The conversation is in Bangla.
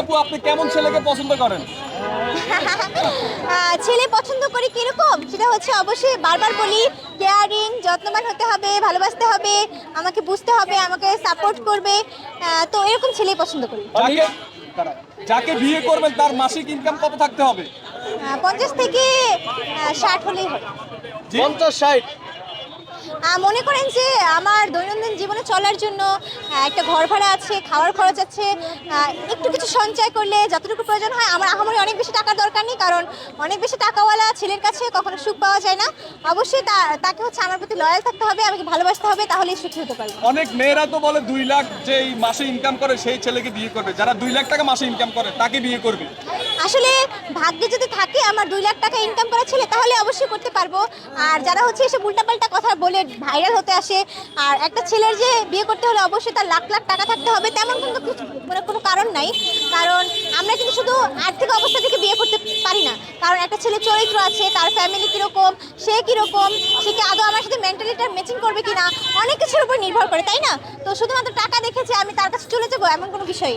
আপু আপনি কেমন ছেলেকে পছন্দ করেন? ছেলে পছন্দ করি কীরকম? সেটা হচ্ছে অবশ্যই বারবার বলি কেয়ারিং যত্নবান হতে হবে ভালোবাসতে হবে আমাকে বুঝতে হবে আমাকে সাপোর্ট করবে। তো এরকম ছেলেই পছন্দ করি। যাকে বিয়ে করবেন তার মাসিক ইনকাম কত থাকতে হবে? পঞ্চাশ থেকে ষাট হলেই হবে। পঞ্চাশ ষাট। মনে করেন যে আমার দৈনন্দিন জীবনে চলার জন্য একটা ঘর ভাড়া আছে, খাওয়ার খরচ আছে একটু কিছু সঞ্চয় করলে যতটুকু প্রয়োজন হয়, আমার আহামরি অনেক বেশি টাকার দরকার নেই, কারণ অনেক বেশি টাকাওয়ালা ছেলের কাছে কখনো সুখ পাওয়া যায় না। অবশ্যই তাকে হচ্ছে আমার প্রতি লয়াল থাকতে হবে, আমাকে ভালোবাসতে হবে, তাহলেই সুখী হতে পারবে। অনেক মেয়েরা তো বলে দুই লাখ যেই মাসে ইনকাম করে, সেই ছেলেকে বিয়ে করবে। যারা দুই লাখ টাকা মাসে ইনকাম করে, তাকে বিয়ে করবে। আসলে ভাগ্যে যদি থাকে আমার দুই লাখ টাকা ইনকাম করা ছেলে, তাহলে অবশ্যই করতে পারব। আর যারা হচ্ছে এসে উল্টাপাল্টা কথা বলে ভাইরাল হতে আসে, আর একটা ছেলের যে বিয়ে করতে হলে অবশ্যই তার লাখ লাখ টাকা থাকতে হবে, তেমন কিন্তু মানে কোনো কারণ নাই। কারণ আমরা কিন্তু শুধু আর্থিক অবস্থা থেকে বিয়ে করতে পারি না। কারণ একটা ছেলে চরিত্র আছে, তার ফ্যামিলি কীরকম, সে কীরকম, সে কি আদৌ আমার সাথে মেন্টালিটা ম্যাচিং করবে কি না অনেক কিছুর উপর নির্ভর করে, তাই না? তো শুধুমাত্র টাকা দেখেছে আমি তার কাছে চলে যাব, এমন কোনো বিষয়?